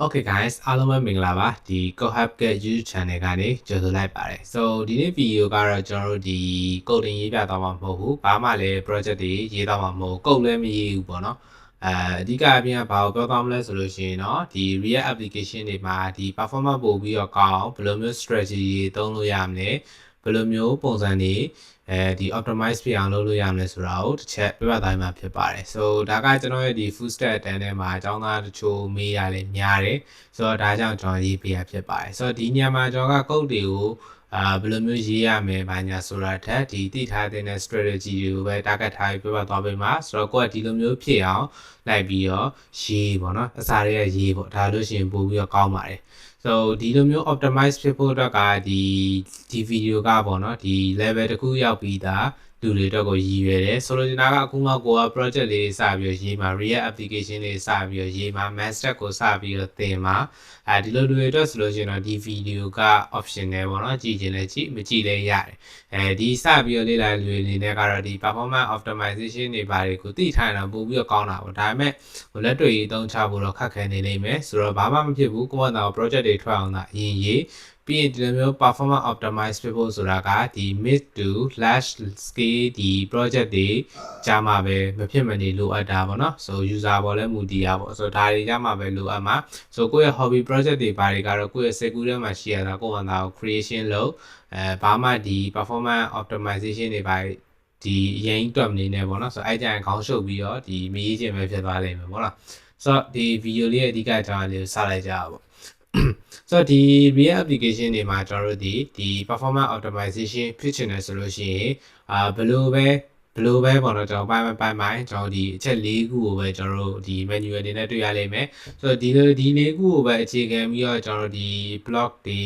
Okay guys အားလုံးပဲမင်္ဂလာပါဒီ Cohab က YouTube channel ကနေကြိုဆိုလိုက်ပါတယ် So ဒီနေ့ video ကတော့ကျွန်တော်တို့ဒီကုတ်တင်ရေးပြသွားမှာမဟုတ်ဘူးဘာမှလည်း project တွေရေးသွားမှာမဟုတ်ကုတ်လည်းမရေးဘူးပေါ့နော်အဲအဓိကအပြင်ကဘာကိုပြောသွားမလဲဆိုလို့ရှိရင်တော့ဒီ React application တွေမှာဒီ performance ပို့ပြီးတော့ကောင်းဘယ်လိုမျိုး strategy တွေသုံးလို့ရမလဲ ဘယ်လိုမျိုးပုံစံတွေအဲဒီ optimize ဖြစ်အောင်လုပ်လို့ရမလဲဆိုတာကိုတစ်ချက်ပြပြသွားမှာဖြစ်ပါတယ် so ဒါကကျွန်တော်ရဲ့ဒီ full stack တန်းထဲမှာအကြောင်းသားတချို့မေးရတယ်များတယ်ဆိုတော့ဒါကြောင့်ကျွန်တော်ရေးပေးရဖြစ်ပါတယ် so ဒီညမှာကျွန်တော်က code တွေကို အာဘယ်လိုမျိုးရေးရမယ်ဘာညာဆိုတာထက်ဒီသိထားတဲ့ strategy တွေကိုပဲ target ထားပြီးပြပသွားပေးမှာဆိုတော့ကိုယ်ကဒီလိုမျိုးဖြစ်အောင်လိုက်ပြီးတော့ရေးပေါ့နော်အစားတွေကရေးပေါ့ဒါလို့ရှိရင်ပို့ပြီးတော့ကောင်းပါတယ် so ဒီလိုမျိုး optimize ဖြစ်ဖို့အတွက်ကဒီဒီ video ကပေါ့နော်ဒီ level တစ်ခုရောက်ပြီးသား လူတွေအတွက်ကိုရည်ရွယ်တယ်ဆိုလိုချင်တာကအခုမှကိုက project လေးတွေစပြီးတော့ရေးမှာ React application တွေစပြီးတော့ရေးမှာ master ကိုစပြီးတော့သင်မှာအဲဒီလိုလူတွေအတွက်ဆိုလို့ရှိရင်တော့ဒီ video က optional ပေါ့နော်ကြည့်ချင်လဲကြည့်မကြည့်လဲရတယ်အဲဒီစပြီးတော့လေ့လာလူတွေအနေနဲ့ကတော့ဒီ performance optimization တွေဘာတွေကိုသိထားရင်တော့ပို့ပြီးတော့ကောင်းတာပေါ့ဒါပေမဲ့ဟိုလက်တွေ့ရေးသုံးချဖို့တော့ခက်ခဲနေလိမ့်မယ်ဆိုတော့ဘာမှမဖြစ်ဘူးကိုယ့်ဘာသာ project တွေထွက်အောင်သာအရင်ရေး ပြီးရင်ဒီလိုမျိုး performance optimize ဖြစ်ဖို့ဆိုတာကဒီ mid to large scale ဒီ project တွေကြာမှပဲမဖြစ်မနေလိုအပ်တာပေါ့နော် so user ပေါ်လဲမူတည်ရပေါ့ so ဒါတွေကြာမှပဲလိုအပ်မှာ so ကိုယ့်ရဲ့ hobby project တွေဘာတွေကတော့ကိုယ့်ရဲ့စိတ်ကူးထဲမှာရှိရတာကိုယ့်ဘာသာကို creation လုပ်အဲဘာမှဒီ performance optimization တွေဘာဒီအရင်တွက်မနေနဲ့ပေါ့နော်ဆိုတော့အဲ့ကြရင်ခေါင်းရှုပ်ပြီးတော့ဒီမရေးခြင်းပဲဖြစ်သွားလိမ့်မယ်ပေါ့နော်ဆိုတော့ဒီ video လေးရဲ့အဓိကအကြောင်းလေးကိုစလိုက်ကြပါပေါ့ ဆိုတော့ဒီ React application တွေမှာကျွန်တော်တို့ဒီဒီ performance optimization ဖြစ်ချင်တယ်ဆိုလို့ရှိရင်အာဘယ်လိုပဲဘယ်လိုပဲပေါ့နော်ကျွန်တော်ပိုင်းပိုင်းပိုင်းကျွန်တော်ဒီအချက်၄ခုကိုပဲကျွန်တော်တို့ဒီ manual အနေနဲ့တွေ့ရလိမ့်မယ်ဆိုတော့ဒီလိုဒီ၄ခုကိုပဲအခြေခံပြီးတော့ကျွန်တော်တို့ဒီ blog တွေ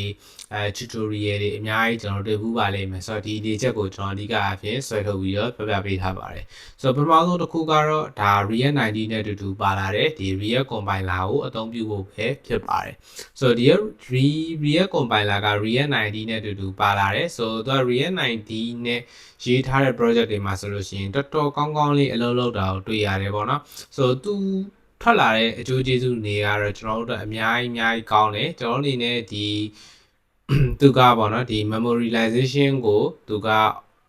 အဲ tutorial တွေအများကြီးကျွန်တော်တို့တွေ့ဘူးပါလိမ့်မယ်ဆိုတော့ဒီဒီချက်ကိုကျွန်တော်အဓိကအဖြစ်ဆွဲထုတ်ပြီးတော့ပြပြပေးထားပါတယ်ဆိုတော့ပထမဆုံးတစ်ခုကတော့ဒါ React 90နဲ့အတူတူပါလာတဲ့ဒီ React compiler ကိုအသုံးပြုဖို့ပဲဖြစ်ပါတယ်ဆိုတော့ဒီ React compiler က React 90နဲ့အတူတူပါလာတယ်ဆိုတော့သူက React 90နဲ့ရေးထားတဲ့ project တွေမှာဆိုလို့ရှိရင်တော်တော်ကောင်းကောင်းလေးအလုပ်လုပ်တာကိုတွေ့ရတယ်ပေါ့နော်ဆိုတော့သူထွက်လာတဲ့အကျိုးကျေးဇူးတွေကတော့ကျွန်တော်တို့အများကြီးအများကြီးကောင်းတယ်ကျွန်တော်အနေနဲ့ဒီ သူကပေါ့နော်ဒီ memorization ကိုသူက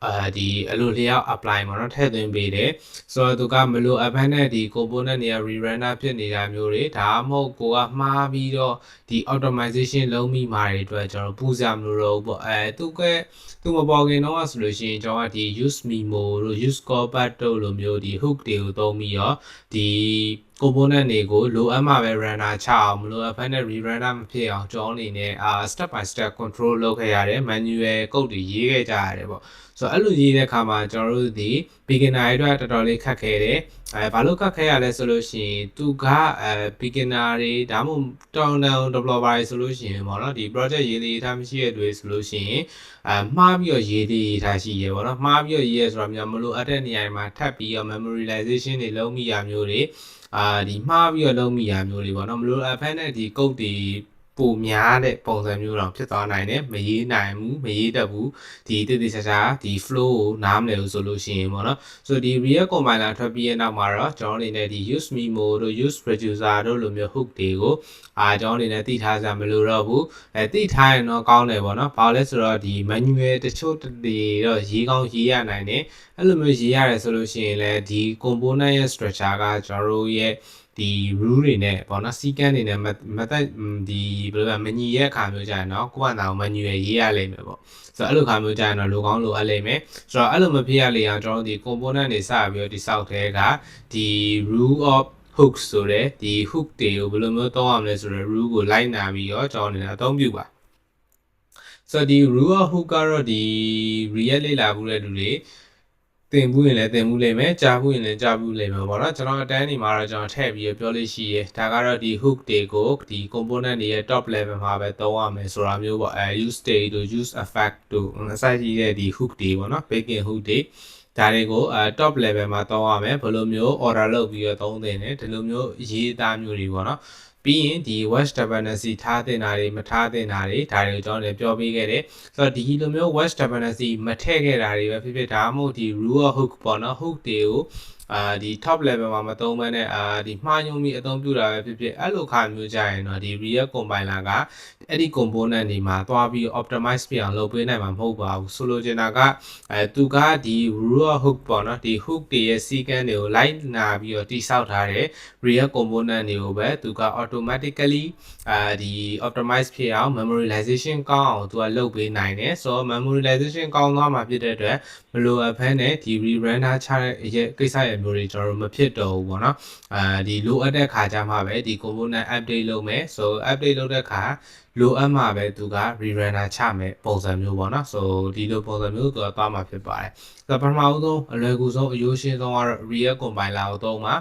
အာဒီအလိုလျောက် apply ပေါ့နော်ထည့်သွင်းပေးတယ်ဆိုတော့သူကမလိုအပ်ဘဲနဲ့ဒီ component တွေက rerunner ဖြစ်နေတာမျိုးတွေဒါမှမဟုတ်ကိုကမှားပြီးတော့ဒီ optimization လုံးမိမှာတွေအတွက်ကျွန်တော်ပူစရာမလိုတော့ဘူးပေါ့အဲသူကသူမပေါ်ခင်တော့ဆိုလို့ရှိရင်ကျွန်တော်ကဒီ use memo တို့ use callback တို့လိုမျိုးဒီ hook တွေကိုသုံးပြီးတော့ဒီ component တွေကိုလိုအပ်မှပဲ runner ချအောင်မလိုအပ်ဘဲနဲ့ rerunner မဖြစ်အောင်ကျွန်တော်အနေနဲ့အာ step by step control လုပ်ခဲ့ရတယ် manual code တွေရေးခဲ့ကြရတယ်ပေါ့ဆိုတော့အဲ့လိုရေးတဲ့အခါမှာကျွန်တော်တို့ဒီ beginner တွေအတွက်တော်တော်လေးခက်ခဲတယ်အဲဘာလို့ခက်ခဲရလဲဆိုလို့ရှိရင်သူကအဲ beginner တွေဒါမှမဟုတ်တောင်းတောင်း developer တွေဆိုလို့ရှိရင်ပေါ့နော်ဒီ project ရေးလေးထားမရှိတဲ့တွေဆိုလို့ရှိရင်အဲမှားပြီးတော့ရေးလေးရေးထားရှိရပေါ့နော်မှားပြီးတော့ရေးရဆိုတော့များမလို့အပ်တဲ့နေရာမှာထပ်ပြီးတော့ memorization တွေလုံးမိရမျိုးတွေ အာဒီမှားပြီးတော့လုံးမိရမျိုးတွေပေါ့နော်မလို့အဖက်နဲ့ဒီ code တွေ ပိုများတဲ့ပုံစံမျိုးတော့ဖြစ်သွားနိုင်တယ်မရေးနိုင်ဘူးမရေးတတ်ဘူးဒီတည်တည်ချာချာဒီ flow ကိုနားမလည်ဘူးဆိုလို့ရှိရင်ပေါ့နော်ဆိုဒီ React compiler ထွက်ပြီးတဲ့နောက်မှာတော့ကျွန်တော်အနေနဲ့ဒီ use memo တို့ use producer တို့လိုမျိုး hook တွေကိုအာကျွန်တော်အနေနဲ့သိထားစရာမလိုတော့ဘူးအဲသိထားရင်တော့ကောင်းတယ်ပေါ့နော်ဘာလို့လဲဆိုတော့ဒီ manual တချို့တွေတော့ရေးကောင်းရေးရနိုင်တယ်အဲ့လိုမျိုးရေးရတယ်ဆိုလို့ရှိရင်လည်းဒီ component ရဲ့ structure ကကျွန်တော်တို့ရဲ့ ဒီ rule တွေနဲ့ပေါ့နော်စီကန်းတွေနဲ့ method ဒီဘယ်လိုလဲမညီရဲ့အခါမျိုးကြရင်တော့ကိုယ့်ဘာသာကို manual ရေးရလိမ့်မယ်ပေါ့ဆိုတော့အဲ့လိုခါမျိုးကြရင်တော့လိုကောင်းလိုအပ်လိမ့်မယ်ဆိုတော့အဲ့လိုမဖြစ်ရလေအောင်ကျွန်တော်တို့ဒီ component တွေစပြီးတော့ဒီစောက်ထဲကဒီ rule of hook ဆိုတဲ့ဒီ hook တွေကိုဘယ်လိုမျိုးသုံးရမလဲဆိုတဲ့ rule ကိုလိုက်နာပြီးတော့ကျွန်တော်အနေနဲ့အသုံးပြုပါဆိုတော့ဒီ rule of hook ကတော့ဒီ react လေ့လာမှုတဲ့လူတွေ တင်ဘူးရင်လည်းတင်ဘူးလိမ့်မယ်ကြားဘူးရင်လည်းကြားဘူးလိမ့်မယ်ပေါ့နော်ကျွန်တော်အတန်းနေမှာတော့ကျွန်တော်ထည့်ပြီးပြောလို့ရှိရဲဒါကတော့ဒီ hook တွေကိုဒီ component တွေရဲ့ top level မှာပဲသုံးရမယ်ဆိုတာမျိုးပေါ့အဲ use state တို့ use effect တို့အစရှိတဲ့ဒီ hook တွေပေါ့နော် baking hook တွေဒါတွေကိုအဲ top level မှာသုံးရမယ်ဘယ်လိုမျိုး order လုပ်ပြီးတော့သုံးသင့်တယ်ဒီလိုမျိုးရေးသားမျိုးတွေပေါ့နော် ပြီးရင်ဒီ watch dependency ထားတင်တာတွေမထားတင်တာတွေဒါတွေကိုကျွန်တော်လည်းပြောပေးခဲ့တယ်ဆိုတော့ဒီလိုမျိုး watch dependency မထည့်ခဲ့တာတွေပဲဖြစ်ဖြစ်ဒါမှမဟုတ်ဒီ rule of hook ပေါ့နော် hook တွေကို အာဒီ top level မှာမသုံးဘဲနဲ့အာဒီမှားညွှန်းပြီးအသုံးပြုတာပဲဖြစ်ဖြစ်အဲ့လိုခါမျိုးကြရင်တော့ဒီ React compiler ကအဲ့ဒီ component တွေမှာသွားပြီး optimize ဖြစ်အောင်လုပ်ပေးနိုင်မှာမဟုတ်ပါဘူးဆိုလိုချင်တာကအဲသူကဒီ rule hook ပေါ့နော်ဒီ hook တွေရဲ့ sequence တွေကို line နာပြီးတော့တိစောက်ထားတဲ့ React component တွေကိုပဲသူက automatically အာဒီ optimize ဖြစ်အောင် memorization ကောင်းအောင်သူကလုပ်ပေးနိုင်တယ်ဆိုတော့ memorization ကောင်းသွားမှာဖြစ်တဲ့အတွက်မလိုအပ်ဖဲနဲ့ဒီ re-render ချတဲ့ရဲ့ကိစ္စရဲ့မျိုးတွေကျွန်တော်တို့မဖြစ်တော့ဘူးပေါ့နော်အာဒီလိုအပ်တဲ့ခါကျမှပဲဒီ component update လုပ်မယ်ဆို update လုပ်တဲ့ခါ လိုအပ်မှပဲသူက re-render ချမယ်ပုံစံမျိုးပေါ့နော်ဆိုဒီလိုပုံစံမျိုးသူကသွားမှာဖြစ်ပါတယ်ဆိုတော့ပထမဦးဆုံးအလွယ်ကူဆုံးအရိုးရှင်းဆုံးကတော့ React compiler ကိုသုံးပါ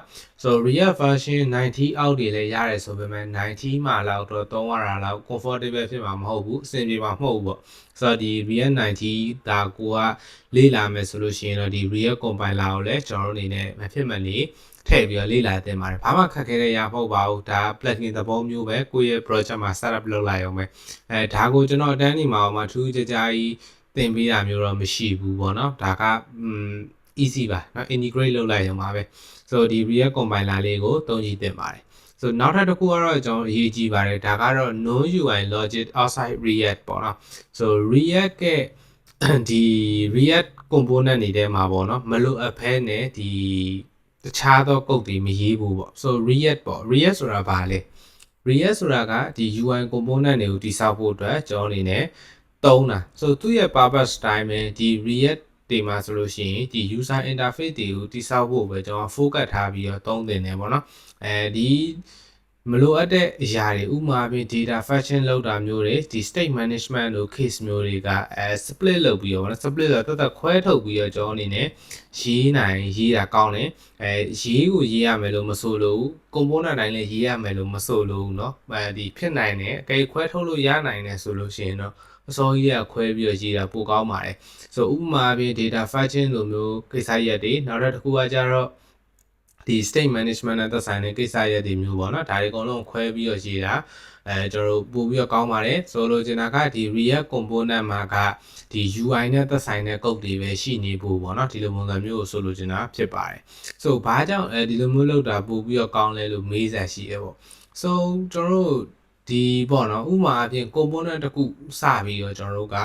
ဆို React version 90အောက်တွေလည်းရတယ်ဆိုပေမဲ့90မှာလောက်တော့သုံးရတာလောက် comfortable ဖြစ်မှာမဟုတ်ဘူးအဆင်ပြေမှာမဟုတ်ဘူးပေါ့ဆိုတော့ဒီ React 90ဒါကိုကလေ့လာမယ်ဆိုလို့ရှိရင်တော့ဒီ React compiler ကိုလည်းကျွန်တော်တို့အနေနဲ့မဖြစ်မနေ ထည့်ပြီးတော့လေ့လာသင်ပါတယ်ဘာမှခက်ခဲတဲ့ရမဟုတ်ပါဘူးဒါ plugin သဘောမျိုးပဲကိုယ့်ရဲ့ project မှာ setup လုပ်လိုက်အောင်ပဲအဲဒါကိုကျွန်တော်အတန်းနေမှာမှထူးခြားခြားကြီးသင်ပေးတာမျိုးတော့မရှိဘူးပေါ့နော်ဒါက easy ပါเนาะ integrate လုပ်လိုက်ရုံပါပဲဆိုတော့ဒီ React compiler လေးကိုသုံးကြည့်သင်ပါတယ်ဆိုနောက်ထပ်တစ်ခုကတော့ကျွန်တော်အရေးကြီးပါတယ်ဒါကတော့ no UI logic outside React ပေါ့နော်ဆို React ရဲ့ဒီ React component တွေထဲမှာပေါ့နော်မလိုအပ်ဖဲနဲ့ဒီ တခြားသော code တွေမရေးဘူးပေါ့ဆို React ပေါ့ React ဆိုတာဘာလဲ React ဆိုတာကဒီ UI component တွေကိုတိစောက်ဖို့အတွက်ကျွန်တော်အနေနဲ့သုံးတာဆိုသူ့ရဲ့ purpose တိုင်းပဲဒီ React တွေမှာဆိုလို့ရှိရင်ဒီ user interface တွေကိုတိစောက်ဖို့ပဲကျွန်တော် focus ထားပြီးတော့သုံးသင်တယ်ပေါ့နော်အဲဒီ မလိုအပ်တဲ့အရာတွေဥပမာပြင် data fetching လောက်တာမျိုးတွေဒီ state management လို့ case မျိုးတွေကအဲ split လုပ်ပြီးတော့ဗောနော် split ဆိုတော့တတ်ခွဲထုတ်ပြီးတော့ကျွန်တော်အနေနဲ့ရေးနိုင်ရေးတာကောင်းတယ်အဲရေးကိုရေးရမယ်လို့မဆိုလို့ component တိုင်းလည်းရေးရမယ်လို့မဆိုလို့เนาะအဲဒီဖြစ်နိုင်တယ်အကယ်ခွဲထုတ်လို့ရနိုင်တယ်ဆိုလို့ရှိရင်တော့အစောကြီးကခွဲပြီးတော့ရေးတာပိုကောင်းပါတယ်ဆိုဥပမာပြင် data fetching လိုမျိုးကိစ္စရပ်တွေနောက်တစ်ခုကကြတော့ ဒီ state management နဲ့သက်ဆိုင်တဲ့ကိစ္စရပ်တွေမျိုးပေါ့နော်ဒါတွေအကုန်လုံးခွဲပြီးတော့ရေးတာအဲကျွန်တော်တို့ပို့ပြီးတော့ကောင်းပါတယ်ဆိုလိုချင်တာကဒီ React component မှာကဒီ UI နဲ့သက်ဆိုင်တဲ့ code တွေပဲရှိနေဖို့ပေါ့နော်ဒီလိုပုံစံမျိုးကိုဆိုလိုချင်တာဖြစ်ပါတယ်ဆိုဘာကြောင့်အဲဒီလိုမျိုးလုပ်တာပို့ပြီးတော့ကောင်းလဲလို့မေးစားရှိရပေါ့ so ကျွန်တော်တို့ဒီပေါ့နော်ဥပမာအပြင် component တစ်ခုစပြီးတော့ကျွန်တော်တို့က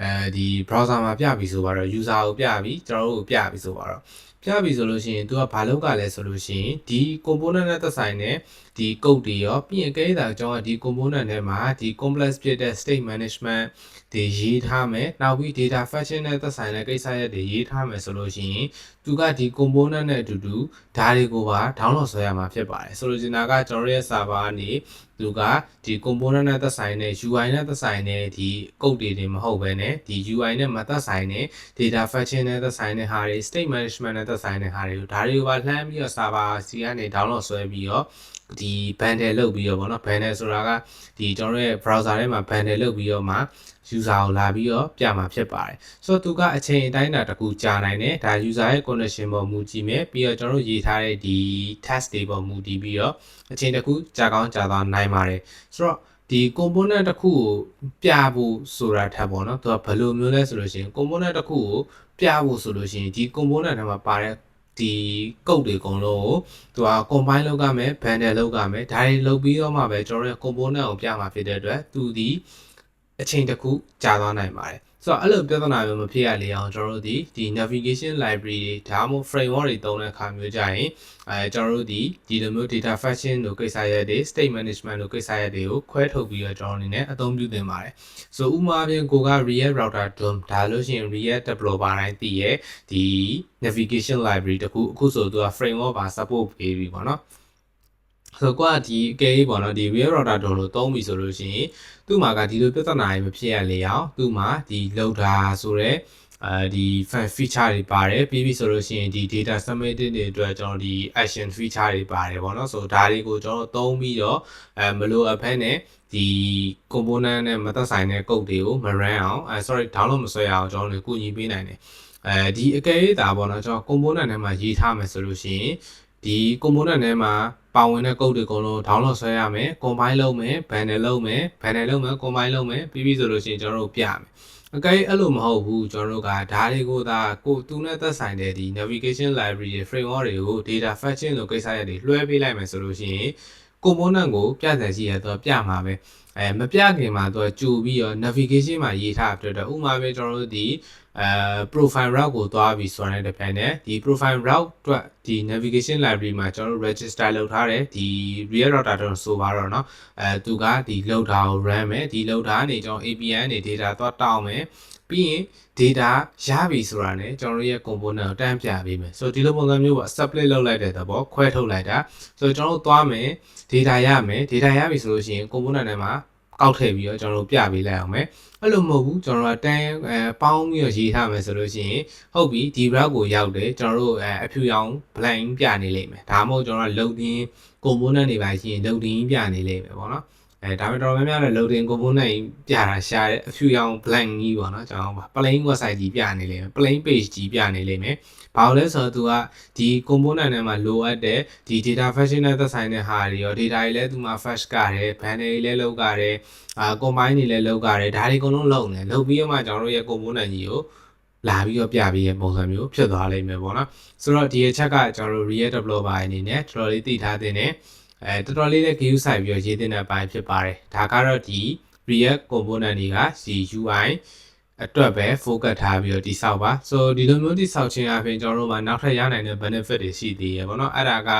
အဲဒီ browser မှာပြပြီဆိုတော့ user ကိုပြပြီကျွန်တော်တို့ကိုပြပြီဆိုတော့ ပြပြီဆိုလို့ရှိရင် तू ကဘာလုပ်ကလဲဆိုလို့ရှိရင်ဒီ component နဲ့သက်ဆိုင်တဲ့ ဒီ code တွေရောပြီးရင်အကဲဒါကျွန်တော်ဒီ component ထဲမှာဒီ complex ဖြစ်တဲ့ state management တွေရေးထားမယ်နောက်ပြီး data fetching နဲ့သက်ဆိုင်တဲ့ကိစ္စရပ်တွေရေးထားမယ်ဆိုလို့ရှိရင်သူကဒီ component နဲ့အတူတူဒါတွေကိုပါ download ဆွဲရမှာဖြစ်ပါတယ်ဆိုလိုချင်တာကကျွန်တော်ရဲ့ server ကနေသူကဒီ component နဲ့သက်ဆိုင်တဲ့ UI နဲ့သက်ဆိုင်တဲ့ဒီ code တွေတွေမဟုတ်ဘဲနဲ့ဒီ UI နဲ့မသက်ဆိုင်တဲ့ data fetching နဲ့သက်ဆိုင်တဲ့ဟာတွေ state management နဲ့သက်ဆိုင်တဲ့ဟာတွေကိုဒါတွေကိုပါလှမ်းပြီးတော့ server စီကနေ download ဆွဲပြီးတော့ ဒီ bundle လုပ်ပြီးတော့ဗောနော် bundle ဆိုတာကဒီကျွန်တော်ရဲ့ browser ထဲမှာ bundle လုပ်ပြီးတော့မှ user ကိုလာပြီးတော့ပြမှာဖြစ်ပါတယ်ဆိုတော့သူကအချိန်အတိုင်းအတာတစ်ခုကြာနိုင်တယ်ဒါ user ရဲ့ condition ပေါ်မူကြည့်မယ်ပြီးတော့ကျွန်တော်တို့ရေးထားတဲ့ဒီ test တွေပေါ်မူတည်ပြီးတော့အချိန်တစ်ခုကြာကောင်းကြာသွားနိုင်ပါတယ်ဆိုတော့ဒီ component တစ်ခုကိုပြဖို့ဆိုတာထက်ပေါ့နော်သူကဘယ်လိုမျိုးလဲဆိုလို့ရှိရင် component တစ်ခုကိုပြဖို့ဆိုလို့ရှိရင်ဒီ component ထဲမှာပါတဲ့ ဒီကုတ်တွေအကုန်လုံးကိုသူက combine လုပ်ရမယ် bundle လုပ်ရမယ်ဒါတွေလုပ်ပြီးတော့မှပဲကျွန်တော်တို့ component ကိုပြမှာဖြစ်တဲ့အတွက်သူဒီအချိန်တစ်ခုကြာသွားနိုင်ပါတယ် ဆိုတော့အဲ့လိုပြဿနာမျိုးမဖြစ်ရလေအောင်ကျွန်တော်တို့ဒီဒီ navigation library တွေဒါမှမဟုတ် framework တွေသုံးတဲ့အခါမျိုးကြရင်အဲကျွန်တော်တို့ဒီဒီလိုမျိုး data fetching တို့ကိစ္စရပ်တွေ state management တို့ကိစ္စရပ်တွေကိုခွဲထုတ်ပြီးတော့ကျွန်တော်အနေနဲ့အသုံးပြုသင်ပါတယ်ဆိုဥပမာဖြင့်ကိုက React router DOM ဒါလို့ရှိရင် React developer တိုင်းသိရဲ့ဒီ navigation library တခုအခုဆိုသူက framework ပါ support ပေးပြီပေါ့နော် ဆိုတော့ကွာဒီအကဲကြီးပေါ့နော်ဒီ real router တော်လို့သုံးပြီဆိုလို့ရှိရင်သူ့မှာကဒီလိုပြဿနာတွေမဖြစ်ရလေအောင်သူ့မှာဒီ loader ဆိုတဲ့အဲဒီ feature တွေပါတယ်ပြီးပြီဆိုလို့ရှိရင်ဒီ data submitted တွေအတွက်ကျွန်တော်ဒီ action feature တွေပါတယ်ပေါ့နော်ဆိုတော့ဒါတွေကိုကျွန်တော်သုံးပြီးတော့အဲမလိုအပ်ဖက်နဲ့ဒီ component နဲ့မသက်ဆိုင်တဲ့ code တွေကိုမ run အောင်အဲ sorry download မဆွဲအောင်ကျွန်တော်တို့ကူညီပေးနိုင်တယ်အဲဒီအကဲဒါပေါ့နော်ကျွန်တော် component ထဲမှာရေးထားမယ်ဆိုလို့ရှိရင်ဒီ component ထဲမှာ ပါဝင်တဲ့ code တွေအကုန်လုံး download ဆွဲရမယ် combine လုပ်မယ် bundle လုပ်မယ် bundle လုပ်မယ် combine လုပ်မယ်ပြီးပြီဆိုလို့ရှိရင်ကျွန်တော်တို့ပြမယ်အကယ်၍အဲ့လိုမဟုတ်ဘူးကျွန်တော်တို့ကဒါတွေကိုသာကိုသူနဲ့သက်ဆိုင်တဲ့ဒီ navigation library တွေ framework တွေကို data fetching လို့ကိစ္စရပ်တွေလွှဲပေးလိုက်မယ်ဆိုလို့ရှိရင် component ကိုပြတဲ့ရှိရတော့ပြမှာပဲအဲမပြခင်မှာတော့ကြိုပြီးတော့ navigation မှာရေးထားပြတော့ဥမာပဲကျွန်တော်တို့ဒီ အဲ profile route ကိုသွားပြီးဆိုတဲ့တစ်ဖက်နဲ့ဒီ profile route အတွက်ဒီ navigation library မှာကျွန်တော်တို့ register လုပ်ထားတယ်ဒီ real router တော့ဆိုပါတော့เนาะအဲသူကဒီ loader ကို run မယ်ဒီ loader ကနေကျွန်တော် APN နေ data သွားတောင်းမယ်ပြီးရင် data ရပြီဆိုတာ ਨੇ ကျွန်တော်တို့ရဲ့ component ကိုတန်းပြပေးမယ်ဆိုတော့ဒီလိုပုံစံမျိုးပေါ့ split လုပ်လိုက်တဲ့သဘောခွဲထုတ်လိုက်တာဆိုတော့ကျွန်တော်တို့သွားမယ် data ရမယ် data ရပြီဆိုလို့ရှိရင် component ထဲမှာ ကောက်ထည့်ပြီးတော့ကျွန်တော်တို့ပြပေးလိုက်အောင်မယ်အဲ့လိုမဟုတ်ဘူးကျွန်တော်တို့တန်းအဲပေါင်းပြီးတော့ရေးထားမယ်ဆိုလို့ရှိရင်ဟုတ်ပြီဒီ route ကိုရောက်တယ်ကျွန်တော်တို့အဲအဖြူရောင် blank ပြနေလိမ့်မယ်ဒါမှမဟုတ်ကျွန်တော်တို့ loading component တွေပါရှိရင် loading ပြနေလိမ့်မယ်ပေါ့နော် အဲဒါပေမဲ့တော်တော်များများလည်း loading component ပြတာရှားတဲ့အဖြူရောင် blank ကြီးပေါ့နော်ကျွန်တော် plain website ကြီးပြနေလိမ့်မယ် plain page ကြီးပြနေလိမ့်မယ်ဘာလို့လဲဆိုတော့သူကဒီ component ထဲမှာလိုအပ်တဲ့ဒီ data fashion နဲ့သက်ဆိုင်တဲ့ဟာတွေရော data တွေလည်းသူမှာ fetch ကတယ် ban တွေလည်းလောက်ကတယ်အာ combine တွေလည်းလောက်ကတယ်ဒါတွေအကုန်လုံးလုပ်နေလုပ်ပြီးတော့မှကျွန်တော်တို့ရဲ့ component ကြီးကိုလာပြီးတော့ပြပြီးရဲ့ပုံစံမျိုးဖြစ်သွားလိမ့်မယ်ပေါ့နော်ဆိုတော့ဒီအချက်ကကျွန်တော်တို့ React developer အနေနဲ့တော်တော်လေးသိထားတဲ့ね အဲတော်တော်လေးလည်း view ဆိုင်ပြီးတော့ရေးတဲ့အပိုင်းဖြစ်ပါတယ်ဒါကတော့ဒီ React component တွေကဒီ UI အတွက်ပဲ focus ထားပြီးတော့တိဆောက်ပါ so ဒီလိုမျိုးတိဆောက်ခြင်းအပြင်ကျွန်တော်တို့မှာနောက်ထပ်ရနိုင်တဲ့ benefit တွေရှိသေးရယ်ပေါ့နော်အဲ့ဒါက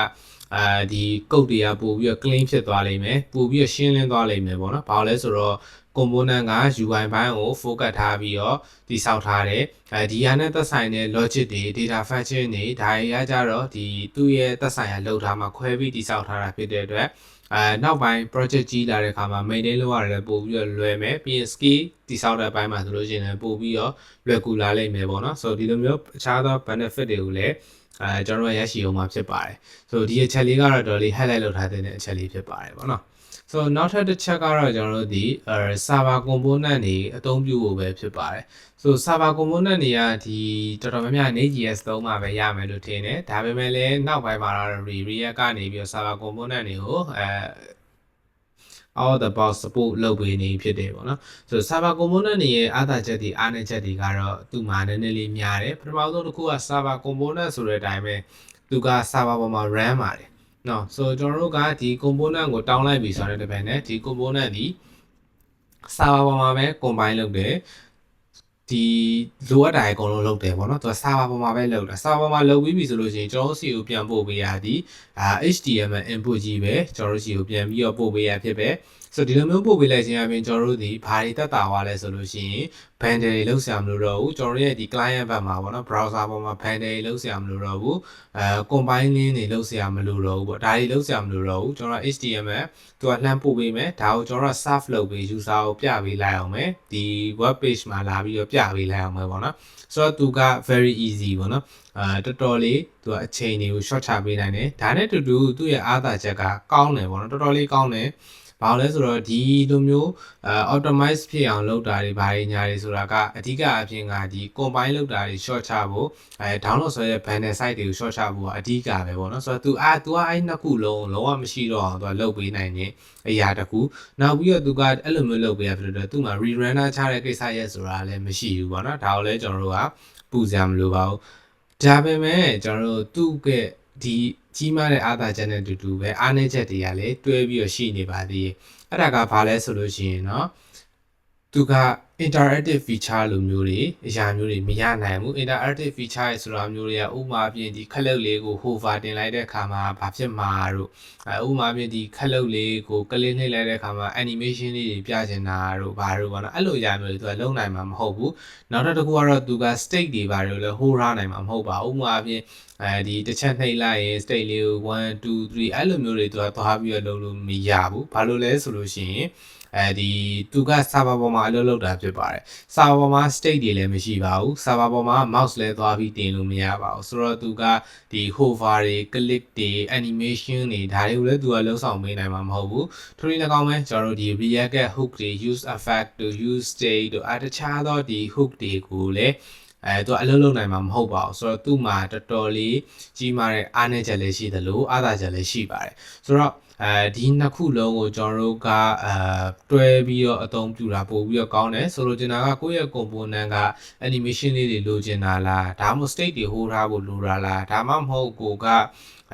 အာဒီ code တွေကပို့ပြီးတော့ clean ဖြစ်သွားလိမ့်မယ်ပို့ပြီးတော့ရှင်းလင်းသွားလိမ့်မယ်ပေါ့နော်ဘာလို့လဲဆိုတော့ component က UI ဘိုင်းကို focus ထားပြီးတော့တိဆောက်ထားတယ်အဲဒီဟာနဲ့သက်ဆိုင်တဲ့ logic တွေ data function တွေဒါတွေကကြတော့ဒီသူ့ရဲ့သက်ဆိုင်ရာလောက်ထားမှာခွဲပြီးတိဆောက်ထားတာဖြစ်တဲ့အတွက်အဲနောက်ပိုင်း project ကြီးလာတဲ့အခါမှာ maintain လုပ်ရတယ်ပို့ပြီးတော့လွယ်မယ်ပြီးရင် skill တိဆောက်တဲ့အပိုင်းမှာဆိုလို့ရှိရင်လည်းပို့ပြီးတော့လွယ်ကူလာလိမ့်မယ်ပေါ့နော်ဆိုတော့ဒီလိုမျိုးအခြားသော benefit တွေကိုလည်းအဲကျွန်တော်တို့ရရှိအောင်မှာဖြစ်ပါတယ်ဆိုတော့ဒီအချက်လေးကတော့တော်တော်လေး highlight လုပ်ထားတဲ့အချက်လေးဖြစ်ပါတယ်ပေါ့နော် ဆိုတော့နောက်ထပ်တစ်ချက်ကတော့ကျွန်တော်တို့ဒီအဲ server component တွေအသုံးပြုဖို့ပဲဖြစ်ပါတယ်ဆို server component တွေကဒီတော်တော်များများ Node.js သုံးမှပဲရမယ်လို့ထင်တယ်ဒါပေမဲ့လည်းနောက်ပိုင်းမှာတော့ React ကနေပြီးတော့ server component တွေကိုအဲ all the box support လုပ်ပေးနေဖြစ်တယ်ပေါ့နော်ဆိုတော့ server component တွေရဲ့အားသာချက်တွေအားနည်းချက်တွေကတော့သူ့မှာနည်းနည်းလေးများတယ်ပထမဆုံးတစ်ခုက server component ဆိုတဲ့အတိုင်းပဲသူက server ပေါ်မှာ run ပါတယ် နော်ဆိုတော့ကျွန်တော်တို့ကဒီ component ကိုတောင်းလိုက်ပြီဆိုတဲ့တပည့်နဲ့ဒီ component ဒီ server ပေါ်မှာပဲ combine လုပ်တယ်ဒီလိုအပ်တာအကုန်လုံးလုပ်တယ်ပေါ့နော်သူက server ပေါ်မှာပဲလုပ်တာ server ပေါ်မှာလုပ်ပြီးပြီဆိုလို့ရှိရင်ကျွန်တော်တို့စီကိုပြန်ပို့ပေးရသည်အာ HTML input ကြီးပဲကျွန်တော်တို့စီကိုပြန်ပြီးတော့ပို့ပေးရဖြစ်ပဲ ဆိုတော့ဒီလိုမျိုးပို့ပေးလိုက်ခြင်းအပြင်ကျွန်တော်တို့ဒီဘာတွေတက်တာသွားလဲဆိုလို့ရှိရင် bundle တွေလောက်ဆရာမလို့တော့ဘူးကျွန်တော်တို့ရဲ့ဒီ client ဘက်မှာပေါ့နော် browser ပေါ်မှာ bundle တွေလောက်ဆရာမလို့တော့ဘူးအဲ combine link တွေလောက်ဆရာမလို့တော့ဘူးပေါ့ဒါတွေလောက်ဆရာမလို့တော့ဘူးကျွန်တော် HTML သူကလှမ်းပို့ပေးမယ်ဒါကိုကျွန်တော် serve လုပ်ပေး user ကိုပြပေးလိုက်အောင်မယ်ဒီ web page မှာလာပြီးတော့ပြပေးလိုက်အောင်မယ်ပေါ့နော်ဆိုတော့သူက very easy ပေါ့နော်အာတော်တော်လေးသူကအချိန်တွေကို short ချပေးနိုင်တယ်ဒါနဲ့တူတူသူ့ရဲ့အားသာချက်ကကောင်းတယ်ပေါ့နော်တော်တော်လေးကောင်းတယ် ဘာလို့လဲဆိုတော့ဒီလိုမျိုးအဲ optimize ဖြစ်အောင်လုပ်တာတွေဘာတွေညာတွေဆိုတာကအဓိကအဖြစ်ကဒီ combine လုပ်တာတွေ short ချဖို့အဲ download ဆိုရဲ banner site တွေကို short ချဖို့ကအဓိကပဲပေါ့နော်ဆိုတော့ तू အာ तू ကအဲ့နှစ်ခုလုံးလုံးဝမရှိတော့အောင် तू လုပ်ပေးနိုင်တယ်အရာတခုနောက်ပြီးတော့ तू ကအဲ့လိုမျိုးလုပ်ပေးရဖြစ်လို့သူ့မှာ rerunner ချတဲ့ကိစ္စရဲ့ဆိုတာလည်းမရှိဘူးပေါ့နော်ဒါကိုလည်းကျွန်တော်တို့ကပူစရာမလိုပါဘူးဒါပေမဲ့ကျွန်တော်တို့သူ့ရဲ့ဒီ ကြီးမားတဲ့အားသာချက်နဲ့အတူတူပဲအားနည်းချက်တွေကလည်းတွဲပြီးတော့ရှိနေပါသေးတယ်အဲ့ဒါကဘာလဲဆိုလို့ရှိရင်เนาะသူက interactive feature လိုမျိုးတွေအရာမျိုးတွေမရနိုင်ဘူး interactive feature ဆိုတာမျိုးတွေကဥပမာပြင်ဒီခက်လုတ်လေးကို hover တင်လိုက်တဲ့အခါမှာဘာဖြစ်မှာတို့အဲဥပမာပြင်ဒီခက်လုတ်လေးကိုကလစ်နှိပ်လိုက်တဲ့အခါမှာ animation လေးတွေပြချင်တာတို့ဘာတို့ပေါ့နော်အဲ့လိုအရာမျိုးတွေသူကလုံနိုင်မှာမဟုတ်ဘူးနောက်တစ်ခုကတော့သူက state တွေဘာတွေလဲ hold ရနိုင်မှာမဟုတ်ပါဘူးဥပမာပြင်အဲဒီတစ်ချက်နှိပ်လိုက်ရင် state လေးကို1 2 3အဲ့လိုမျိုးတွေသူကသွားပြီးတော့လုပ်လို့မရဘူးဘာလို့လဲဆိုလို့ရှိရင်အဲဒီသူက server ပေါ်မှာအလုပ်လုပ်တာဖြစ်ပါတယ် server ပေါ်မှာ state တွေလည်းမရှိပါဘူး server ပေါ်မှာ mouse လည်းသွားပြီးတင်လို့မရပါဘူးဆိုတော့သူကဒီ hover တွေ click တွေ animation တွေဒါတွေကိုလည်းသူကလုံးဆောင်ပေးနိုင်မှာမဟုတ်ဘူးထို့နည်း၎င်းပဲကျွန်တော်တို့ဒီ react ရဲ့ hook တွေ use effect တို့ use state တို့အဲတခြားသောဒီ hook တွေကိုလည်းအဲသူအလုံးလုံးနိုင်မှာမဟုတ်ပါဘူးဆိုတော့သူ့မှာတော်တော်လေးကြီးမားတဲ့အားနည်းချက်လည်းရှိသလိုအားသာချက်လည်းရှိပါတယ်ဆိုတော့ အဲဒီနှစ်ခုလုံးကိုကျွန်တော်တို့ကအဲတွဲပြီးတော့အသုံးပြုတာပို့ပြီးတော့ကောင်းတယ်ဆိုလိုချင်တာကကိုယ့်ရဲ့ component က animation လေးတွေလိုချင်တာလားဒါမှမဟုတ် state တွေ hold ထားဖို့လိုတာလားဒါမှမဟုတ်ကိုက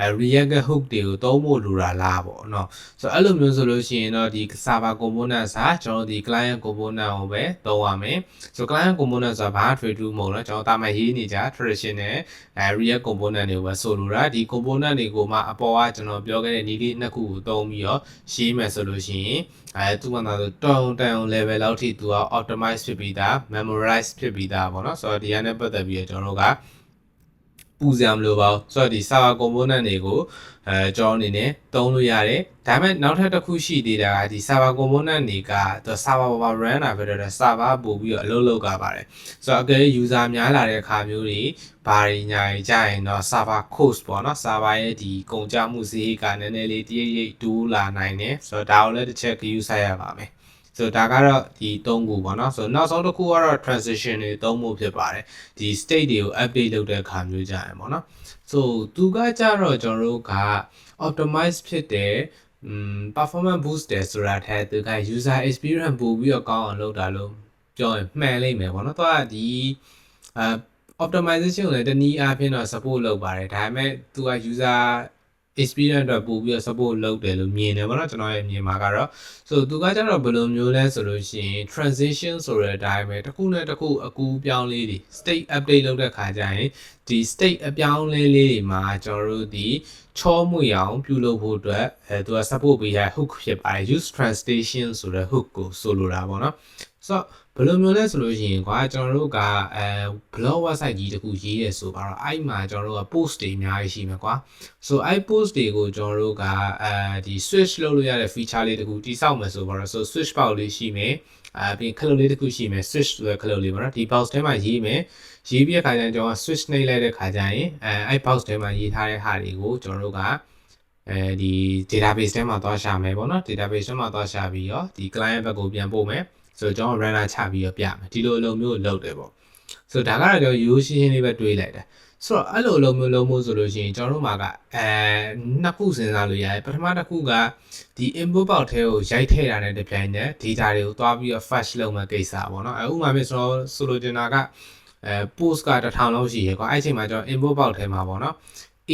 အဲ react hook တွေကိုသုံးဖို့လိုတာလားပေါ့เนาะဆိုတော့အဲ့လိုမျိုးဆိုလို့ရှိရင်တော့ဒီ server component စာကျွန်တော်ဒီ client component ကိုပဲသုံးရမယ်ဆို client component ဆိုတာဘာ trade to မဟုတ်တော့ကျွန်တော်တာမန်ရေးနေကြ traditional အဲ react component တွေကိုပဲဆိုလိုတာဒီ component တွေကိုမှအပေါ်ကကျွန်တော်ပြောခဲ့တဲ့နည်းလေးနှစ်ခုကိုသုံးပြီးတော့ရေးမယ်ဆိုလို့ရှိရင်အဲသူ့မှာဆိုတောင်းတောင်း level လောက်ထိသူက optimize ဖြစ်ပြီးသား memorize ဖြစ်ပြီးသားပေါ့เนาะဆိုတော့ဒီကနေပတ်သက်ပြီးတော့ကျွန်တော်တို့က ပူစရာမလိုပါဘူးဆိုတော့ဒီ server component တွေကိုအဲကျွန်တော်အနေနဲ့သုံးလို့ရတယ်ဒါပေမဲ့နောက်ထပ်တစ်ခုရှိသေးတာကဒီ server component တွေကသူ server ပေါ်မှာ run တာပဲတဲ့ server ပို့ပြီးတော့အလုပ်လုပ်ကြပါတယ်ဆိုတော့အကယ် user များလာတဲ့အခါမျိုးတွေဘာတွေညာကြီးကြရင်တော့ server cost ပေါ့နော် server ရဲ့ဒီကုန်ကျမှုဈေးကနည်းနည်းလေးတရိပ်ရိပ်တိုးလာနိုင်တယ်ဆိုတော့ဒါကိုလည်းတစ်ချက် use ဆက်ရပါမယ် ဆိုတော့ဒါကတော့ဒီ၃ခုပေါ့နော်ဆိုတော့နောက်ဆုံးတစ်ခုကတော့ transition တွေသုံးဖို့ဖြစ်ပါတယ်ဒီ state တွေကို update လုပ်တဲ့အခါမျိုးကြရင်ပေါ့နော်ဆိုသူကကြတော့ကျွန်တော်တို့က optimize ဖြစ်တဲ့อืม performance booster ဆိုတာထက်သူက user experience ပို့ပြီးတော့ကောင်းအောင်လုပ်တာလို့ပြောရင်မှန်လိမ့်မယ်ပေါ့နော်သူကဒီအဲ optimization ကိုလည်းတနည်းအားဖြင့်တော့ support လုပ်ပါတယ်ဒါပေမဲ့သူက user experience အတွက်ပို့ပြီးတော့ support လုပ်တယ်လို့မြင်တယ်ဗောနော်ကျွန်တော်ရဲ့မြင်မှာကတော့ဆိုသူကကျတော့ဘယ်လိုမျိုးလဲဆိုလို့ရှိရင် transition ဆိုတဲ့အတိုင်းပဲတစ်ခုနဲ့တစ်ခုအကူပြောင်းလေးတွေ state update လုပ်တဲ့ခါကျရင်ဒီ state အပြောင်းလဲလေးတွေမှာကျွန်တော်တို့ဒီချောမွေအောင်ပြုလုပ်ဖို့အတွက်အဲသူက support ပေးရ hook ဖြစ်ပါတယ် use translation ဆိုတဲ့ hook ကိုဆိုလိုတာဗောနော်ဆိုတော့ ဘယ်လိုမျိုးလဲဆိုလို့ရှိရင်ကွာကျွန်တော်တို့ကအဲ blog website ကြီးတခုရေးရဲဆိုပါတော့အဲ့မှာကျွန်တော်တို့က post တွေအများကြီးရှိမှာကွာဆိုအဲ့ post တွေကိုကျွန်တော်တို့ကအဲဒီ switch လုပ်လို့ရတဲ့ feature လေးတခုတိစောက်မယ်ဆိုပါတော့ဆို switch box လေးရှိမယ်အဲပြီးခလုတ်လေးတခုရှိမယ် switch ဆိုတဲ့ခလုတ်လေးပေါ့နော်ဒီ box ထဲမှာရေးမယ်ရေးပြီးတဲ့ခါကျရင်ကျွန်တော်က switch နှိပ်လိုက်တဲ့ခါကျရင်အဲအဲ့ box ထဲမှာရေးထားတဲ့ဟာတွေကိုကျွန်တော်တို့ကအဲဒီ database ထဲမှာသွားရှာမယ်ပေါ့နော် database ထဲမှာသွားရှာပြီးတော့ဒီ client ဘက်ကိုပြန်ပို့မယ် ဆိုတော့ကျွန်တော် runner ချပြီးတော့ပြမယ်ဒီလိုအလုပ်မျိုးလုပ်တယ်ပေါ့ဆိုတော့ဒါကတော့ကျွန်တော်ရိုးရှင်းရှင်းလေးပဲတွေးလိုက်တယ်ဆိုတော့အဲ့လိုအလုပ်မျိုးလုပ်မှုဆိုလို့ရှိရင်ကျွန်တော်တို့မှာကအဲနှစ်ခုစဉ်းစားလို့ရတယ်ပထမတစ်ခုကဒီ input box ထဲကိုရိုက်ထည့်တာနဲ့တပြိုင်နက် data တွေကိုတွားပြီးတော့ fetch လုပ်မှကိစ္စပေါ့နော်အဲဥပမာမျိုးကျွန်တော်ဆိုလိုချင်တာကအဲ post က1000လောက်ရှိရကွာအဲ့ချိန်မှာကျွန်တော် input box ထဲမှာပေါ့နော် A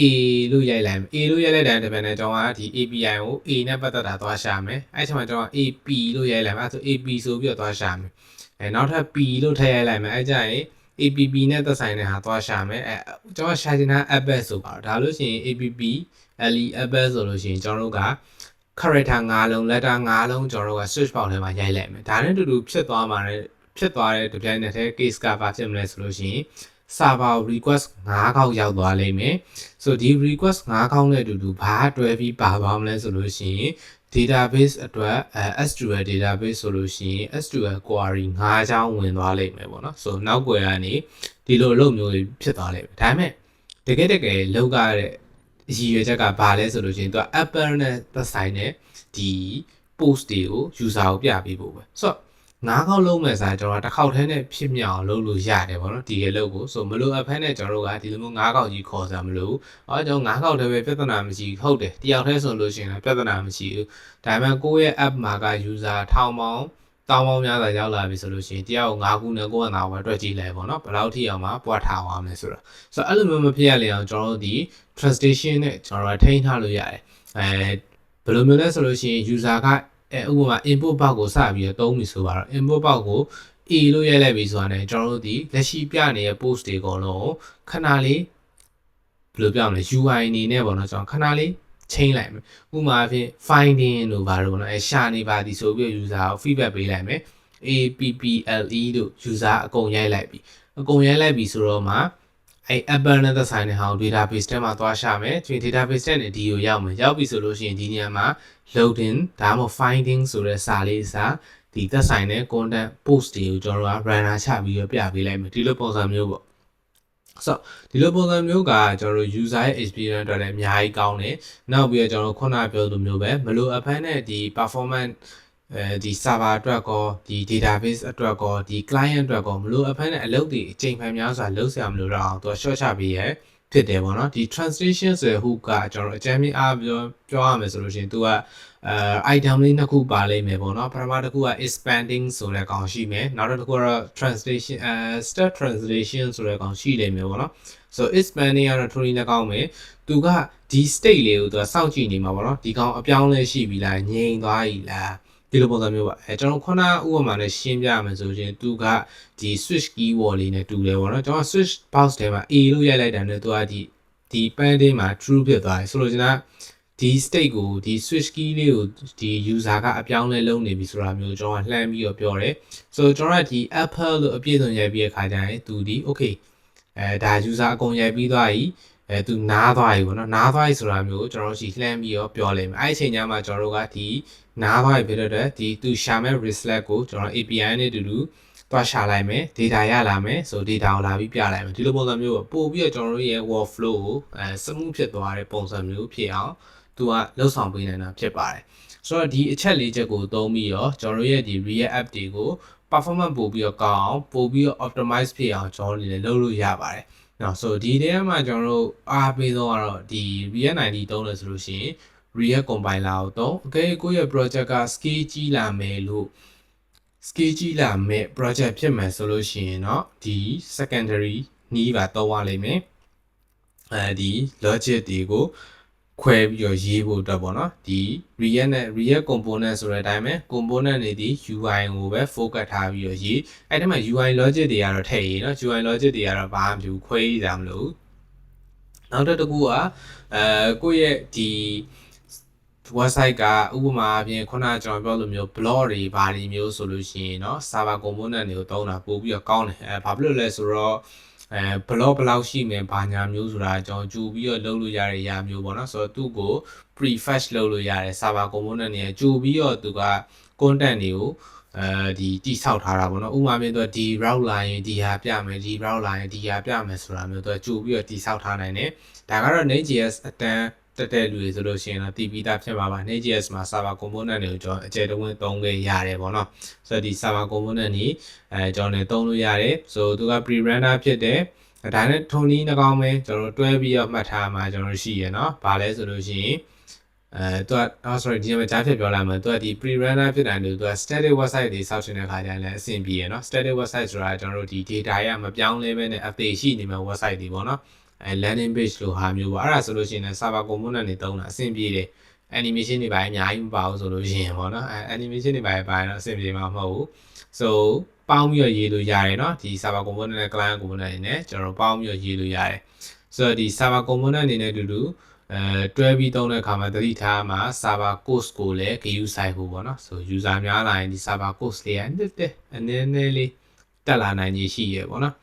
လို့ရိုက်လိုက်မယ် A လို့ရိုက်လိုက်တဲ့တပည့်နဲ့ကျွန်တော်ကဒီ API ကို A နဲ့ပတ်သက်တာသွားရှာမယ်အဲ့ချိန်မှာကျွန်တော် AP လို့ရိုက်လိုက်မယ်အဲ့ဆို AP ဆိုပြီးတော့သွားရှာမယ်အဲနောက်ထပ် P လို့ထည့်ရိုက်လိုက်မယ်အဲ့ကြရင် APP နဲ့သက်ဆိုင်တဲ့ဟာသွားရှာမယ်အဲကျွန်တော်ရှာချင်တာ app ဆိုပါတော့ဒါလို့ရှိရင် APP LE app ဆိုလို့ရှိရင်ကျွန်တော်တို့က character ၅လုံး letter ၅လုံးကျွန်တော်တို့က switch box ထဲမှာရိုက်လိုက်မယ်ဒါနဲ့တူတူဖြစ်သွားမှာလေဖြစ်သွားတဲ့တပြိုင်နက်တည်း case ကဘာဖြစ်မလဲဆိုလို့ရှိရင် server request 5ခေါက်ရောက်သွားလိမ့်မယ်ဆိုဒီ request 5ခေါက်နဲ့အတူတူဘာတွဲပြီးပါသွားမလဲဆိုလို့ရှိရင် database အတွက်အဲ SQL database ဆိုလို့ရှိရင် SQL query 5ချောင်းဝင်သွားလိမ့်မယ်ပေါ့နော်ဆိုနောက်ွယ်ကနေဒီလိုအလုပ်မျိုးတွေဖြစ်သွားလိမ့်မယ်ဒါပေမဲ့တကယ်တကယ်လောက်ရတဲ့အရည်ရွယ်ချက်ကဘာလဲဆိုလို့ရှိရင်သူက Apple နဲ့သက်ဆိုင်တဲ့ဒီ post တွေကို user ကိုပြပေးဖို့ပဲဆိုတော့ ငါးခေါက်လုံးမဲ့စားကျွန်တော်တစ်ခေါက်ထဲနဲ့ဖြစ်မြောက်လုပ်လို့ရတယ်ပေါ့နော်ဒီရဲ့လုပ်ကိုဆိုမလိုအပ်ဖက်နဲ့ကျွန်တော်တို့ကဒီလိုမျိုးငါးခေါက်ကြီးခေါ်စားမလို့အော်ကျွန်တော်ငါးခေါက်တည်းပဲပြဿနာမရှိဘူးဟုတ်တယ်တယောက်တည်းဆိုလို့ရှိရင်လည်းပြဿနာမရှိဘူးဒါပေမဲ့ကိုယ့်ရဲ့ app မှာက user ထောင်ပေါင်းတောင်းပေါင်းများစွာရောက်လာပြီဆိုလို့ရှိရင်တယောက်9ခုနဲ့ကိုယ့်အနာကိုပဲတွက်ကြည့်လိုက်ပေါ့နော်ဘယ်လောက်ထိအောင်မှပွားထားအောင်လဲဆိုတော့ဆိုတော့အဲ့လိုမျိုးမဖြစ်ရလေအောင်ကျွန်တော်တို့ဒီ translation နဲ့ကျွန်တော်တို့ထိန်းထားလို့ရတယ်အဲဘယ်လိုမျိုးလဲဆိုလို့ရှိရင် user က အဲဥပမာ input box ကိုစပြီးတော့သုံးပြီဆိုပါတော့ input box ကို A လို့ရိုက်လိုက်ပြီဆိုတာနဲ့ကျွန်တော်တို့ဒီလက်ရှိပြနေတဲ့ post တွေအကုန်လုံးခဏလေးဘယ်လိုပြောမလဲ UI အနေနဲ့ပေါ့နော်ကျွန်တော်ခဏလေးချိန်လိုက်မယ်ဥပမာအဖြစ် finding လို့ပါတော့ပေါ့နော်အဲရှာနေပါသည်ဆိုပြီး user ကို feedback ပေးလိုက်မယ် APPLE လို့ user အကုန်ရိုက်လိုက်ပြီအကုန်ရိုက်လိုက်ပြီဆိုတော့မှ အဲ Apple နဲ့သက်ဆိုင်တဲ့ဟာကို database ထဲမှာသွားရှာမယ်ဒီ database ထဲနဲ့ဒီကိုရောက်မယ်ရောက်ပြီဆိုလို့ရှိရင်ဒီနေရာမှာ loading ဒါမှမဟုတ် finding ဆိုတဲ့စာလေးစာဒီသက်ဆိုင်တဲ့ content post တွေကိုကျွန်တော်တို့က runner ချပြီးတော့ပြပေးလိုက်မယ်ဒီလိုပုံစံမျိုးပေါ့ဆိုတော့ဒီလိုပုံစံမျိုးကကျွန်တော်တို့ user ရဲ့ experience အတွက်လည်းအများကြီးကောင်းတယ်နောက်ပြီးတော့ကျွန်တော်တို့ခုနပြောလိုမျိုးပဲမလိုအပ်ဖက်နဲ့ဒီ performance အဲဒီ server အတွက်ကောဒီ database အတွက်ကောဒီ client အတွက်ကောမလိုအပ်ဖက်နဲ့အလုပ်တွေအချိန်ဖန်များစွာလုပ်ဆရာမလို့တော့သူက short ချပေးရဲဖြစ်တယ်ပေါ့နော်ဒီ translation ဆိုတဲ့ hook ကကျွန်တော်တို့အကြမ်းမြင်အားပြောပြောရမယ်ဆိုလို့ရှိရင်သူကအဲ item လေးနှစ်ခုပါလိမ့်မယ်ပေါ့နော်ပထမတစ်ခုက expanding ဆိုတဲ့ကောင်ရှိမယ်နောက်တစ်ခုကတော့ translation အဲ step translation ဆိုတဲ့ကောင်ရှိလိမ့်မယ်ပေါ့နော် so expanding ကတော့ထိုးရင်းလည်းကောင်းမယ်သူကဒီ state လေးကိုသူကစောင့်ကြည့်နေမှာပေါ့နော်ဒီကောင်အပြောင်းလဲရှိပြီလားငြိမ်သွားပြီလား ဒီလိုပုံစံမျိုးပါအဲကျွန်တော်ခုနဥပမာနဲ့ရှင်းပြရမယ်ဆိုရင်သူကဒီ switch keyword လေးနဲ့တူတယ်ပေါ့နော်ကျွန်တော် switch box ထဲမှာ a လို့ရိုက်လိုက်တာနဲ့သူကဒီဒီ pending မှာ true ဖြစ်သွားတယ်ဆိုလို့ကျွန်တော်ဒီ state ကိုဒီ switch key လေးကိုဒီ user ကအပြောင်းလဲလုပ်နေပြီဆိုတာမျိုးကျွန်တော်ကလှမ်းပြီးတော့ပြောတယ်ဆိုတော့ကျွန်တော်ကဒီ apple လို့အပြည့်စုံရိုက်ပြီးတဲ့ခါကျရင်သူဒီ okay အဲဒါ user အကုန်ရိုက်ပြီးသွားပြီအဲသူနားသွားပြီပေါ့နော်နားသွားပြီဆိုတာမျိုးကိုကျွန်တော်တို့ရှိလှမ်းပြီးတော့ပြောလိမ့်မယ်အဲ့ဒီအချိန်ကျမှကျွန်တော်တို့ကဒီ နားသွားပြီဖြစ်တဲ့အတွက်ဒီသူရှာမဲ့ reflect ကိုကျွန်တော် API နဲ့တူတူသွားရှာလိုက်မယ် data ရလာမယ်ဆို data ကိုလာပြီးပြလိုက်မယ်ဒီလိုပုံစံမျိုးကိုပို့ပြီးတော့ကျွန်တော်တို့ရဲ့ workflow ကိုအဲ smooth ဖြစ်သွားတဲ့ပုံစံမျိုးဖြစ်အောင်သူကလှုပ်ဆောင်ပေးနိုင်တာဖြစ်ပါတယ်ဆိုတော့ဒီအချက်လေးချက်ကိုသုံးပြီးတော့ကျွန်တော်တို့ရဲ့ဒီ React app တွေကို performance ပို့ပြီးတော့ကောင်းအောင်ပို့ပြီးတော့ optimize ဖြစ်အောင်ကျွန်တော်တို့လည်းလုပ်လို့ရပါတယ်နော် so ဒီထဲမှာကျွန်တော်တို့အားပေးဆုံးကတော့ဒီ React 90သုံးလို့ဆိုလို့ရှိရင် React compiler ကိုသုံးအကယ်ကိုယ့်ရဲ့ project က scale ကြီးလာမယ်လို့ scale ကြီးလာမဲ့ project ဖြစ်မယ်ဆိုလို့ရှိရင်เนาะဒီ secondary နီးပါသုံးရလိမ့်မယ်အဲဒီ logic တွေကိုခွဲပြီးတော့ရေးဖို့အတွက်ပေါ့နော်ဒီ React နဲ့ React component ဆိုတဲ့အတိုင်းပဲ component တွေဒီ UI ကိုပဲ focus ထားပြီးတော့ရေးအဲ့ဒီမှာ UI logic တွေကတော့ထည့်ရေးเนาะ UI logic တွေကတော့ဘာမှမဖြစ်ခွဲရေးတာမလို့နောက်တစ်ခုကအဲကိုယ့်ရဲ့ဒီ website ကဥပမာအပြင်ခုနကကျွန်တော်ပြောလိုမျိုး blog တွေဘာတွေမျိုးဆိုလို့ရှိရင်เนาะ server component တွေကိုသုံးတာပို့ပြီးတော့ကောင်းတယ်အဲဘာဖြစ်လို့လဲဆိုတော့အဲ blog ဘယ်လောက်ရှိမယ်ဘာညာမျိုးဆိုတာကျွန်တော်ကြိုပြီးတော့လုပ်လို့ရတဲ့ຢာမျိုးပေါ့နော်ဆိုတော့သူ့ကို prefetch လုပ်လို့ရတယ် server component တွေကြိုပြီးတော့သူက content တွေကိုအဲဒီတိဆောက်ထားတာပေါ့နော်ဥပမာမျိုးသူဒီ route လာရင်ဒီဟာပြမယ်ဒီ route လာရင်ဒီဟာပြမယ်ဆိုတာမျိုးသူကကြိုပြီးတော့တိဆောက်ထားနိုင်တယ်ဒါကတော့ Node.js အတန်း တက်တဲ့လူတွေဆိုလို့ရှိရင်တော့တည်ပြီးသားဖြစ်မှာပါ Node.js မှာ server component တွေကိုကျွန်တော်အကျယ်တဝန်းသုံးခဲ့ရတယ်ပေါ့နော်ဆိုတော့ဒီ server component ကြီးအဲကျွန်တော်လည်းသုံးလို့ရတယ်ဆိုတော့သူက pre render ဖြစ်တယ်ဒါနဲ့ထုံနည်းနှကောင်းပဲကျွန်တော်တွဲပြီးတော့မှတ်ထားမှာကျွန်တော်ရှိရနော်။ဘာလဲဆိုလို့ရှိရင်အဲသူက oh sorry ဒီမှာကြားဖြတ်ပြောလိုက်မှာသူကဒီ pre runner ဖြစ်တယ်လို့သူက static website တွေစောင့်နေတဲ့ခါကျရင်လည်းအဆင်ပြေရနော် static website ဆိုတာကျွန်တော်တို့ဒီ data ရမပြောင်းလဲဘဲနဲ့ update ရှိနေမဲ့ website တွေပေါ့နော် အဲ landing page လိုဟာမျိုးပေါ့အဲ့ဒါဆိုလို့ရှိရင်လည်း server component တွေသုံးတာအဆင်ပြေတယ် animation တွေပါအများကြီးမပါဘူးဆိုလို့ရှိရင်ပေါ့နော်အဲ animation တွေပါပါတော့အဆင်ပြေမှာမဟုတ်ဘူး so ပေါင်းပြီးတော့ရေးလို့ရတယ်เนาะဒီ server component နဲ့ client component တွေနဲ့ကျွန်တော်ပေါင်းပြီးတော့ရေးလို့ရတယ်ဆိုတော့ဒီ server component အနေနဲ့အတူတူအဲတွဲပြီးသုံးတဲ့အခါမှာသတိထားမှာ server cost ကိုလည်း GUI ဆိုင်ဖို့ပေါ့နော် so user များလာရင်ဒီ server cost လေးကနည်းနည်းအနည်းနည်းလေးတက်လာနိုင်ခြင်းရှိရပေါ့နော်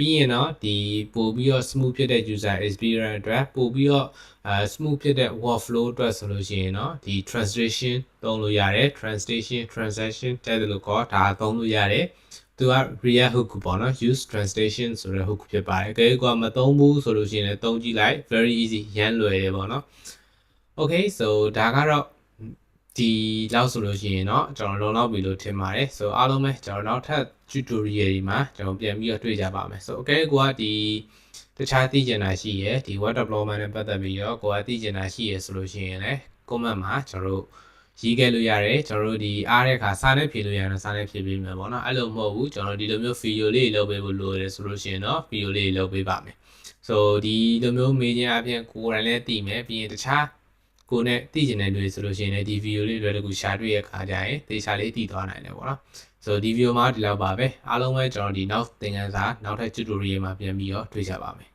ပြီးရင်တော့ဒီပို့ပြီးတော့ smooth ဖြစ်တဲ့ user experience အတွက်ပို့ပြီးတော့အဲ smooth ဖြစ်တဲ့ workflow အတွက်ဆိုလို့ရှိရင်တော့ဒီ translation သုံးလို့ရတယ် translation transaction တဲ့လို့ခေါ်ဒါသုံးလို့ရတယ်သူက React hook ပေါ့နော် use translation ဆိုတဲ့ hook ဖြစ်ပါတယ်။ကဲကွာမသုံးဘူးဆိုလို့ရှိရင်လည်းသုံးကြည့်လိုက် very easy ရမ်းလွယ်တယ်ပေါ့နော်။ Okay so ဒါကတော့ ဒီလောက်ဆိုလို့ရှိရင်เนาะကျွန်တော်လုံလောက်ပြီလို့ထင်ပါတယ်။ so အားလုံးပဲကျွန်တော်နောက်ထပ် tutorial တွေမှာကျွန်တော်ပြန်ပြီးတော့တွေ့ကြပါမယ်။ so အကဲကွာဒီတခြားသိကျင်တာရှိရယ်ဒီ web development နဲ့ပတ်သက်ပြီးတော့ကိုယ်ကသိကျင်တာရှိရယ်ဆိုလို့ရှိရင်လည်း comment မှာကျွန်တော်တို့ရေးခဲ့လို့ရတယ်ကျွန်တော်တို့ဒီအားတဲ့အခါစာနဲ့ဖြေလို့ရတယ်စာနဲ့ဖြေပေးမယ်ပေါ့နော်အဲ့လိုမဟုတ်ဘူးကျွန်တော်ဒီလိုမျိုးဗီဒီယိုလေးလုပ်ပေးဖို့လိုတယ်ဆိုလို့ရှိရင်တော့ဗီဒီယိုလေးလုပ်ပေးပါမယ်ဆိုဒီလိုမျိုးမေးခြင်းအပြင်ကိုယ်တိုင်လည်းသိမယ်ပြီးရင်တခြား ကိုနဲ့သိကျင်တဲ့လူတွေဆိုလို့ရှိရင်လည်းဒီဗီဒီယိုလေးလွယ်တကူရှာတွေ့ရခါကြရင်သေချာလေးသိသွားနိုင်တယ်ပေါ့နော်ဆိုဒီဗီဒီယိုမှာဒီလောက်ပါပဲအားလုံးပဲကျွန်တော်ဒီနောက်သင်ခန်းစာနောက်ထပ် tutorial မှာပြန်ပြီးတော့တွေ့ကြပါမယ်